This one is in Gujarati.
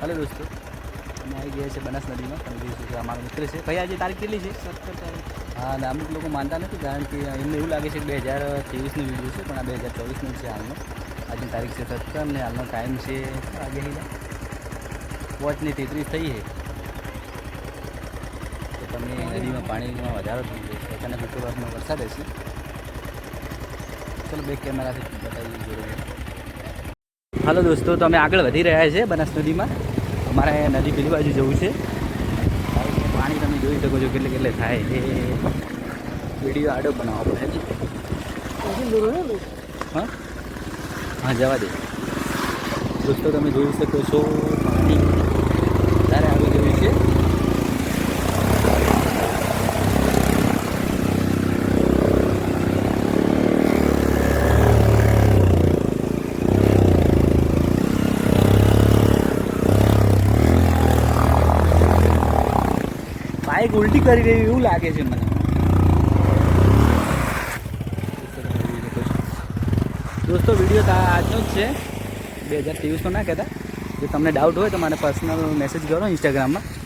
હાલો દોસ્તો. અમે આવી ગયા છે બનાસ નદીમાં. તમે જોઈશું કે અમારો મિત્ર છે. ભાઈ આજે તારીખ કેટલી છે? સત્તર તારીખ હા અને અમુક લોકો માનતા નથી કારણ કે એમને એવું લાગે છે કે બે હજાર ત્રેવીસનો વીડિયો છે પણ આ બે હજાર ચોવીસનો છે હાલનો. આજની તારીખ છે સત્તર ને હાલનો ટાઈમ છે આગે વોચની તેત્રીસ થઈ છે તો તમે નદીમાં પાણીમાં વધારો થઈ ગયો અચાનક શુક્રવારમાં વરસાદ હશે. ચલો બે કેમેરાથી બતાવી જોડે હાલો દોસ્તો, તો અમે આગળ વધી રહ્યા છે બનાસ નદીમાં અમારે નદી પેલી બાજુ જવું છે. પાણી તમે જોઈ શકો છો કેટલે કેટલે થાય. એ વીડિયો આડો બનાવવો પડે. હા? હા? જવા દે. દોસ્તો, તમે જોઈ શકો છો પાણી. વધારે આવી ગયું છે? બાઇક ઉલટી કરી રહી એવું લાગે છે મને. દોસ્તો વીડિયો આજનો જ છે. બે હજાર ત્રેવીસનો ના કહેતા. જો તમને ડાઉટ હોય તો મને પર્સનલ મેસેજ કરો ઇન્સ્ટાગ્રામમાં